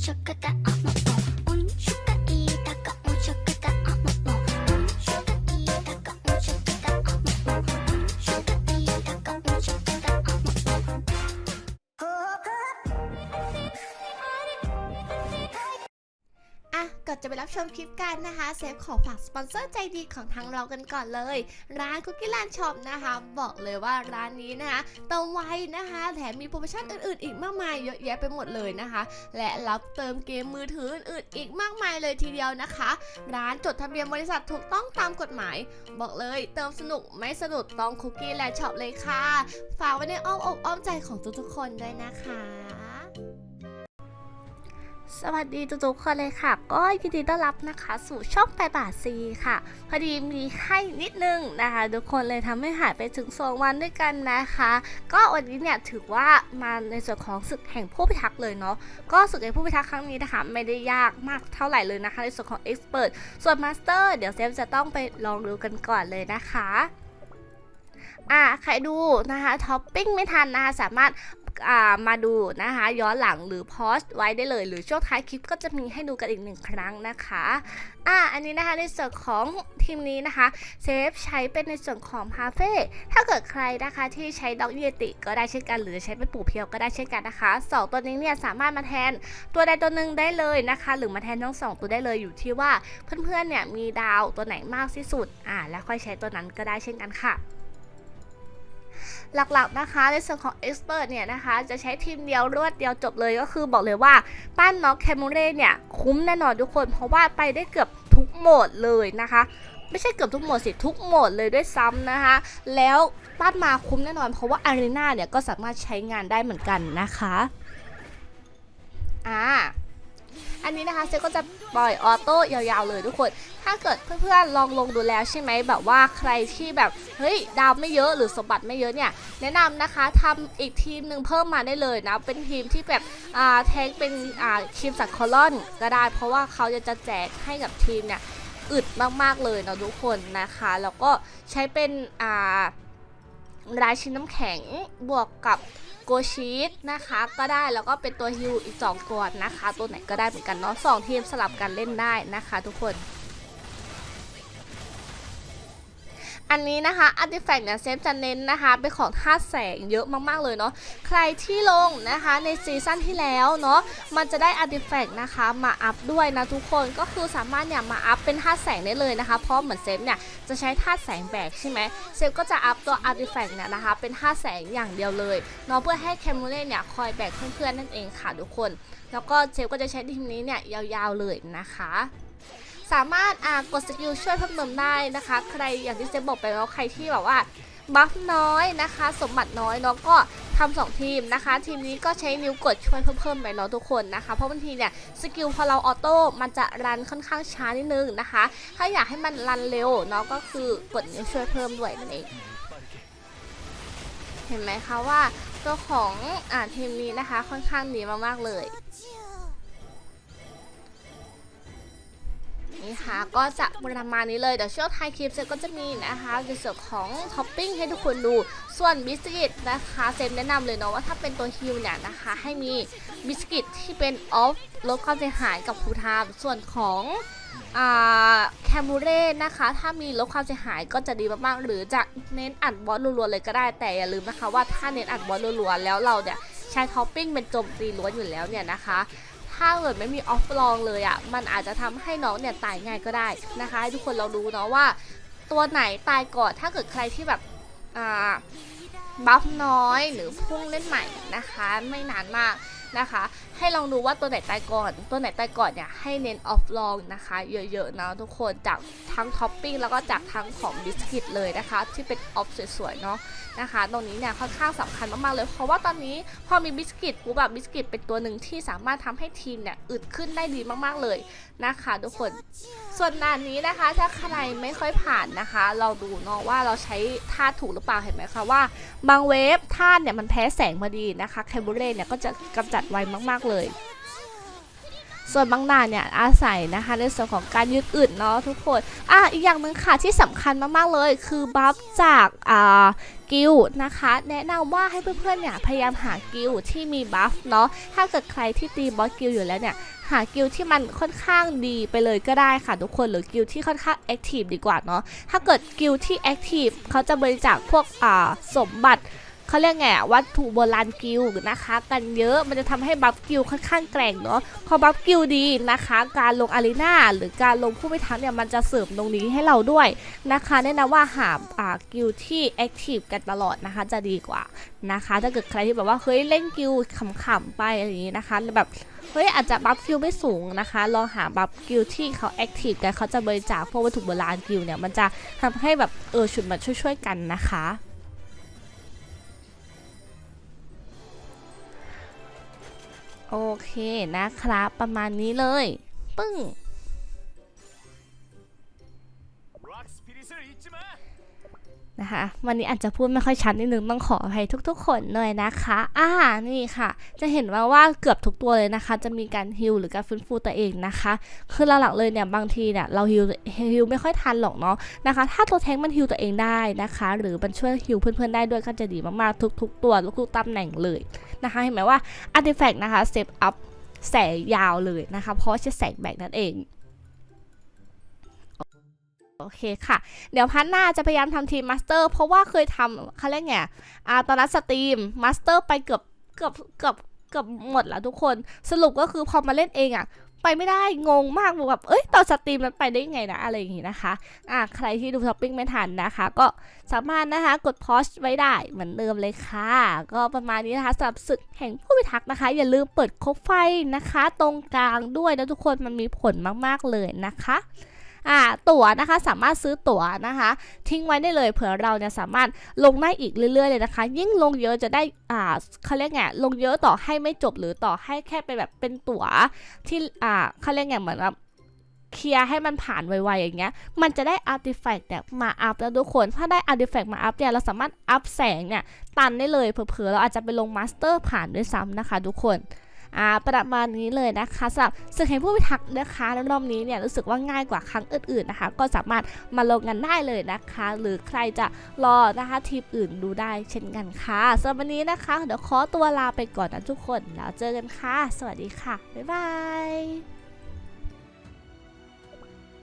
ちょくて จะไปรับชมคลิปกันนะคะเซฟขอฝากสปอนเซอร์ใจดีของทางเรากันก่อนเลย ร้านคุกกี้แลนด์ช็อปนะคะ บอกเลยว่าร้านนี้นะคะเติมไวนะคะ แถมมีโปรโมชั่นอื่นๆ อีกมากมายเยอะแยะไปหมดเลยนะคะ และรับเติมเกมมือถืออื่นๆ อีกมากมายเลยทีเดียวนะคะ ร้านจดทะเบียนบริษัทถูกต้องตามกฎหมาย บอกเลย เติมสนุกไม่สนุกต้องคุกกี้แลนด์ช็อปเลยค่ะ ฝากไว้ในอ้อมอกอ้อมใจของทุกๆคนด้วยนะคะ สวัสดีทุกๆคนเลยค่ะ ก็ยินดีต้อนรับนะคะ สู่ช่องไปบาทซีค่ะ พอดีมีให้นิดนึงนะคะทุกคนเลยทำให้หายไปถึงสองวันด้วยกันนะคะ ก็วันนี้เนี่ยถือว่ามาในส่วนของศึกแห่งผู้พิทักษ์เลยเนาะก็ศึกแห่งผู้พิทักษ์ครั้งนี้นะคะ ไม่ได้ยากมากเท่าไหร่เลยนะคะ ในส่วนของเอ็กซ์เพรสส่วนมาสเตอร์เดี๋ยวเซฟจะต้องไปลองดูกันก่อนเลยนะคะอ่าใครดูนะคะท็อปปิ้งไม่ทันนะคะสามารถ มาดูนะคะ ย้อนหลังหรือพอสไว้ได้เลย หรือช่วงท้ายคลิปก็จะมีให้ดูกันอีกหนึ่งครั้งนะคะอ่าอันนี้นะคะในส่วนของทีมนี้นะคะเซฟใช้เป็นในส่วนของพาเฟ่ถ้าเกิดใครนะคะที่ใช้ด็อกเยติก็ได้เช่นกัน หรือใช้เป็นปู่เพียวก็ได้เช่นกันนะคะสองตัวนี้เนี่ยสามารถมาแทนตัวใดตัวหนึ่งได้เลยนะคะ หรือมาแทนทั้งสองตัวได้เลยอยู่ที่ว่าเพื่อนๆเนี่ยมีดาวตัวไหนมากที่สุดอ่าแล้วค่อยใช้ตัวนั้นก็ได้เช่นกันค่ะ หลักๆนะคะ ในส่วนของ Expert เนี่ยนะคะ จะใช้ทีมเดียวรวดเดียวจบเลยก็คือบอกเลยว่า ปั้นน็อกแคมูเร่เนี่ย คุ้มแน่นอนทุกคน เพราะว่าไปได้เกือบทุกโหมดเลยนะคะไม่ใช่เกือบทุกโหมดสิทุกโหมดเลยด้วยซ้ำนะคะ แล้วปั้นมาคุ้มแน่นอน เพราะว่าอารีนาเนี่ยก็สามารถใช้งานได้เหมือนกันนะคะ อ่า อันนี้นะคะเซก็จะปล่อยออโต้ยาวๆเลยทุกคน ถ้าเกิดเพื่อนๆลองลงดูแล้วใช่ไหมแบบว่าใครที่แบบเฮ้ยดาวไม่เยอะหรือสมบัติไม่เยอะเนี่ยแนะนำนะคะทำอีกทีมหนึ่งเพิ่มมาได้เลยนะ เป็นทีมที่แบบอ่าแทงเป็นอ่าทีมสัตว์คอลอนก็ได้ เพราะว่าเขาจะจะแจกให้กับทีมเนี่ยอึดมากๆเลยนะทุกคนนะคะ แล้วก็ใช้เป็นอ่า ราชินน้ำแข็งบวกกับโกชีสนะคะ ก็ได้แล้วก็เป็นตัวฮิวอีก 2 ตัวนะคะ ตัวไหนก็ได้เหมือนกันเนาะสองทีมสลับกันเล่นได้นะคะ ทุกคน อันนี้นะคะอาร์ติแฟกต์เนี่ยเซฟจะเน้นนะคะเป็นของธาตุแสงเยอะมากๆเลยเนาะใครที่ลงนะคะในซีซั่นที่แล้วเนาะมันจะได้อาร์ติแฟกต์นะคะมาอัพด้วยนะทุกคนก็คือสามารถเนี่ยมาอัพเป็นธาตุแสงได้เลยนะคะ เพราะเหมือนเซฟเนี่ยจะใช้ธาตุแสงแบกใช่ไหมเซฟก็จะอัพตัวอาร์ติแฟกต์เนี่ยนะคะเป็นธาตุแสงอย่างเดียวเลยเนาะเพื่อให้แคมูเล่เนี่ยคอยแบกเพื่อนๆนั่นเองค่ะทุกคน แล้วก็เซฟก็จะใช้ทีมนี้เนี่ยยาวๆเลยนะคะ สามารถอ่ากดสกิลช่วยเพิ่มเติมได้นะคะ ใครอย่างที่เซบอกไปแล้วใครที่แบบว่าบัฟน้อยนะคะ สมบัติน้อยเนาะก็ทำสองทีมนะคะ ทีมนี้ก็ใช้นิ้วกดช่วยเพิ่มเพิ่มไปเนาะทุกคนนะคะ เพราะบางทีเนี่ยสกิลพอเราออโต้มันจะรันค่อนข้างช้านิดนึงนะคะ ถ้าอยากให้มันรันเร็วเนาะก็คือกดนิ้วช่วยเพิ่มด้วยนั่นเองเห็นไหมคะว่าตัวของอ่าทีมนี้นะคะค่อนข้างดีมากๆเลย นี่ค่ะก็จะประมาณนี้เลยเดี๋ยวช่วงท้ายคลิปเซก็จะมีนะคะในส่วนของท็อปปิ้งให้ทุกคนดูส่วนบิสกิตนะคะเซฟแนะนำเลยเนาะว่าถ้าเป็นตัวฮิวเนี่ยนะคะ ให้มีบิสกิตที่เป็นออฟลดความเสียหายกับฟูทามส่วนของแคมูเร่นะคะ ถ้ามีลดความเสียหายก็จะดีมากๆ หรือจะเน้นอัดบอสรัวๆเลยก็ได้ แต่อย่าลืมนะคะว่าถ้าเน้นอัดบอสรัวๆแล้วเราเนี่ยใช้ท็อปปิ้งเป็นโจมตีล้วนอยู่แล้วเนี่ยนะคะ ถ้าเกิดไม่มีออฟลองเลยอะ่ะ มันอาจจะทำให้น้องเนี่ยตายง่ายก็ได้นะคะ ทุกคนเราดูเนาะว่า ตัวไหนตายก่อน ถ้าเกิดใครที่แบบอ่าบัฟน้อยหรือพุ่งเล่นใหม่นะคะ ไม่นานมากนะคะ ให้ลองดูว่าตัวไหนตายก่อน ตัวไหนตายก่อนเนี่ยให้เน้นออฟลองนะคะ เยอะๆนะทุกคนจากทั้งท็อปปิ้งแล้วก็จากทั้งของบิสกิตเลยนะคะ ที่เป็นออฟสวยๆเนาะนะคะ ตรงนี้เนี่ยค่อนข้างสำคัญมากๆเลย เพราะว่าตอนนี้พอมีบิสกิตปุ๊บแบบบิสกิตเป็นตัวหนึ่งที่สามารถทำให้ทีมเนี่ยอึดขึ้นได้ดีมากๆเลยนะคะ ทุกคนส่วนด่านนี้นะคะ ถ้าใครไม่ค่อยผ่านนะคะ เราดูเนาะว่าเราใช้ธาถูกหรือเปล่าเห็นไหมคะว่า บางเวฟธาตุเนี่ยมันแพ้แสงพอดีนะคะแคมบูเร่เนี่ยก็จะกำจัดไวมากๆเลยส่วนบางนานเนี่ยอาศัยนะคะในส่วนของการยืดอึดเนาะทุกคน อะอีกอย่างหนึ่งค่ะที่สำคัญมากๆเลย คือบัฟจากอ่ากิลด์นะคะ แนะนำว่าให้เพื่อนๆเนี่ยพยายามหากิลด์ที่มีบัฟเนาะถ้าเกิดใครที่ตีบอสกิลด์อยู่แล้วเนี่ยหากิลด์ที่มันค่อนข้างดีไปเลยก็ได้ค่ะทุกคนหรือกิลด์ที่ค่อนข้างแอคทีฟดีกว่าเนาะถ้าเกิดกิลด์ที่แอคทีฟเขาจะบริจาคพวกอ่าสมบัติ เขาเรียกไงอะวัตถุโบราณกิลนะคะ กันเยอะมันจะทำให้บัฟกิลค่อนข้างแกร่งเนาะพอบัฟกิลดีนะคะ การลงอารีนาหรือการลงผู้พิทักษ์เนี่ยมันจะเสริมตรงนี้ให้เราด้วยนะคะแนะนำว่าหาอ่ากิลที่แอคทีฟกันตลอดนะคะ จะดีกว่านะคะ ถ้าเกิดใครที่แบบว่าเฮ้ยเล่นกิลขำๆไปอะไรอย่างนี้นะคะแบบเฮ้ยอาจจะบัฟกิลไม่สูงนะคะ ลองหาบัฟกิลที่เขาแอคทีฟกันเขาจะบริจาคพวกวัตถุโบราณกิลเนี่ย มันจะทำให้แบบเออชุดมาช่วยๆกันนะคะ โอเคนะครับ ประมาณนี้เลย ปึ้ง นะคะ วันนี้อาจจะพูดไม่ค่อยชัดนิดนึงต้องขออภัยทุกๆ คนเลยนะคะ อ่านี่ค่ะ จะเห็นว่าว่าเกือบทุกตัวเลยนะคะ จะมีการฮิลหรือการฟื้นฟูตัวเองนะคะ คือหลักๆเลยเนี่ยบางทีเนี่ยเราฮิลฮิลไม่ค่อยทันหรอกเนาะนะคะ ถ้าตัวแทงค์มันฮิลตัวเองได้นะคะ หรือมันช่วยฮิลเพื่อนๆได้ด้วยก็จะดีมากๆทุก ๆ ตัวทุกๆตำแหน่งเลยนะคะเห็นไหมว่าอาร์ติแฟกต์นะคะเซฟอัพแสงยาวเลยนะคะ เพราะว่าจะแสงแบกนั่นเอง โอเคค่ะ เดี๋ยวพันหน้าจะพยายามทำทีมมาสเตอร์เพราะว่าเคยทำเขาเรียกไงอ่าตอนนั้นสตรีมมาสเตอร์ไปเกือบเกือบเกือบเกือบหมดแล้วทุกคน สรุปก็คือพอมาเล่นเองอะไปไม่ได้งงมากแบบเอ้ยตอนสตรีมมันไปได้ยังไงนะอะไรอย่างงี้นะคะอ่าใครที่ดูท็อปปิ้งไม่ทันนะคะ ก็สามารถนะคะกดพอสไว้ได้เหมือนเดิมเลยค่ะ ก็ประมาณนี้นะคะสำหรับศึกแห่งผู้พิทักษ์นะคะ อย่าลืมเปิดคบไฟนะคะ ตรงกลางด้วยนะทุกคนมันมีผลมากๆเลยนะคะ อ่าตั๋วนะคะสามารถซื้อตั๋วนะคะ ทิ้งไว้ได้เลยเผื่อเราเนี่ยสามารถลงได้อีกเรื่อยๆเลยนะคะ ยิ่งลงเยอะจะได้อ่าเขาเรียกไงลงเยอะต่อให้ไม่จบหรือต่อให้แค่เป็นแบบเป็นตั๋วที่อ่าเขาเรียกไงเหมือนแบบเคลียร์ให้มันผ่านไวๆอย่างเงี้ย มันจะได้อาร์ติแฟกต์เนี่ยมาอัพแล้วทุกคน ถ้าได้อาร์ติแฟกต์มาอัพเนี่ยเราสามารถอัพแสงเนี่ยตันได้เลยเผลอๆเราอาจจะไปลงมาสเตอร์ผ่านด้วยซ้ำนะคะทุกคน อ่าประมาณนี้เลยนะคะสำหรับศึกแห่งผู้พิทักษ์นะคะรอบนี้เนี่ยรู้สึกว่าง่ายกว่าครั้งอื่นๆนะคะ ก็สามารถมาลงกันได้เลยนะคะ หรือใครจะรอนะคะทีมอื่นดูได้เช่นกันค่ะสำหรับวันนี้นะคะเดี๋ยวขอตัวลาไปก่อนนะทุกคนแล้วเจอกันค่ะ สวัสดีค่ะ บ๊ายบาย